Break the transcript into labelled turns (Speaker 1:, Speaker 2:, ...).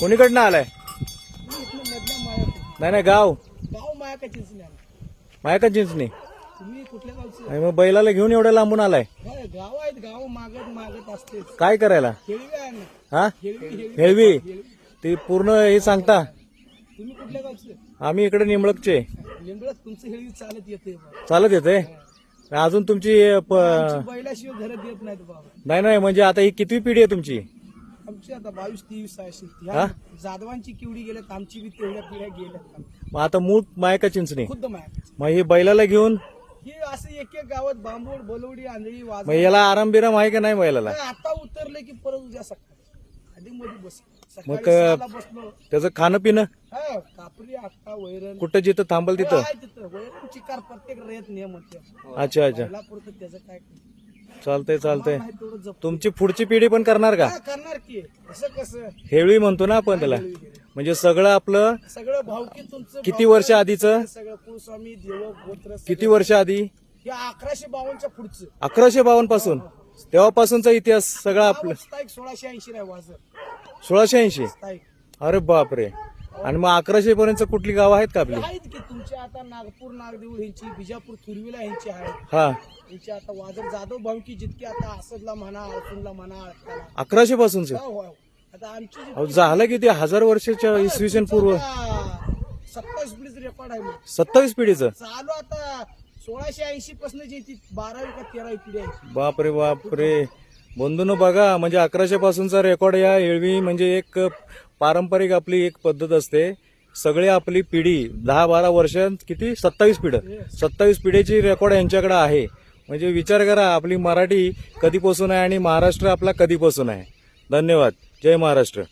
Speaker 1: कोणीकडनं आलाय? नाही नाही गाव.
Speaker 2: गाव माया चिंचणी.
Speaker 1: माया का चिंचणी
Speaker 2: तुम्ही कुठल्या गावचे
Speaker 1: आणि मग बैलाला घेऊन एवढ्या लांबून आलाय?
Speaker 2: गाव आहेत गाव मागत मागत असते
Speaker 1: काय करायला?
Speaker 2: हेळवी आहे ना
Speaker 1: हा?
Speaker 2: हेळवी.
Speaker 1: ते पूर्ण हे सांगता.
Speaker 2: तुम्ही कुठल्या गावचे
Speaker 1: आम्ही इकडे निंबळकचे.
Speaker 2: लिंबळत तुमचं हेळवी चालत येते.
Speaker 1: चालत येते अजून तुमची प-
Speaker 2: बैलाशिवाय घरात येत नाहीत बाबा.
Speaker 1: नाही नाही म्हणजे आता ही कितवी पिढी आहे तुमची?
Speaker 2: आमची आता बावीस तेवीस
Speaker 1: हा?
Speaker 2: जाधवांची किवडी गेल्यात आमची बी तेवढ्या पिढ्या गेल्यात
Speaker 1: मग आता मूळ मायका चिंचणी.
Speaker 2: खुद्द माया
Speaker 1: मग ही बैलाला घेऊन?
Speaker 2: ही असं एक एक गावात बांबोड बलवडी आंधळी वाज
Speaker 1: मग याला आराम बिराम आहे का नाही बैलाला
Speaker 2: आता उतरले की परत उद्या सकाळी. आधी मध्ये बस
Speaker 1: मग
Speaker 2: सकाळी सहाला बसलो.
Speaker 1: त्याचं खाणं पिणं?
Speaker 2: हा कापरी आत्ता वैरण.
Speaker 1: कुठं जिथं थांबल तिथं?
Speaker 2: आहे तिथं. वैरण चिकार प्रत्येक रेत नियम होते
Speaker 1: अच्छा अच्छा.
Speaker 2: पुरतं त्याचं काय
Speaker 1: चालतंय चालतंय.
Speaker 2: नाही तेवढं जप
Speaker 1: तुमची पुढची पिढी पण करणार का?
Speaker 2: हा, करणार की. कसं?
Speaker 1: हेळवी म्हणतो ना आपण त्याला. म्हणजे सगळं आपलं
Speaker 2: सगळं भावकी तुमचं
Speaker 1: किती
Speaker 2: भावकी,
Speaker 1: वर्ष आधीचं?
Speaker 2: सगळं कुलस्वामी देव गोत्र
Speaker 1: किती वर्ष आधी?
Speaker 2: हे अकराशे बावनच्या पुढचं.
Speaker 1: अकराशे बावन्नपासून. तेव्हापासूनचा इतिहास सगळा आपलं.
Speaker 2: सोळाशे ऐंशी नाही वाजत.
Speaker 1: सोळाशे ऐंशी? अरे बापरे. आणि मग अकराशे पर्यंत कुठली गाव आहेत का आपली?
Speaker 2: आहेत की तुमचे आता नागपूर नागदेऊळ ह्यांची बिजापूर तुरवीला ह्यांची आहेत.
Speaker 1: हा.
Speaker 2: ह्यांची आता वाजर जाधव भावकी जितके आता आसदला म्हणा अडसूनला म्हणा
Speaker 1: अकराशे पासूनचे
Speaker 2: हो, हो. आता आमची जी-
Speaker 1: झालं किती हजार वर्षाच्या इसवी सन पूर्व.
Speaker 2: आता सत्तावीस पिढीचं रेकॉर्ड आहे मग.
Speaker 1: सत्तावीस पिढीचं?
Speaker 2: चालू आता सोळाशे ऐंशी पासून जी ती बारावी का तेरावी पिढी आहे.
Speaker 1: बापरे बापरे. बंधून बघा म्हणजे अकराशे पासूनचा रेकॉर्ड या एळवी म्हणजे एक पारंपरिक आपली एक पद्धत असते. सगळी आपली पिढी दहा बारा वर्ष किती? सत्तावीस पिढं. सत्तावीस पिढीची रेकॉर्ड यांच्याकडे आहे. म्हणजे विचार करा आपली मराठी कधीपासून आहे आणि महाराष्ट्र आपला कधीपासून आहे. धन्यवाद. जय महाराष्ट्र.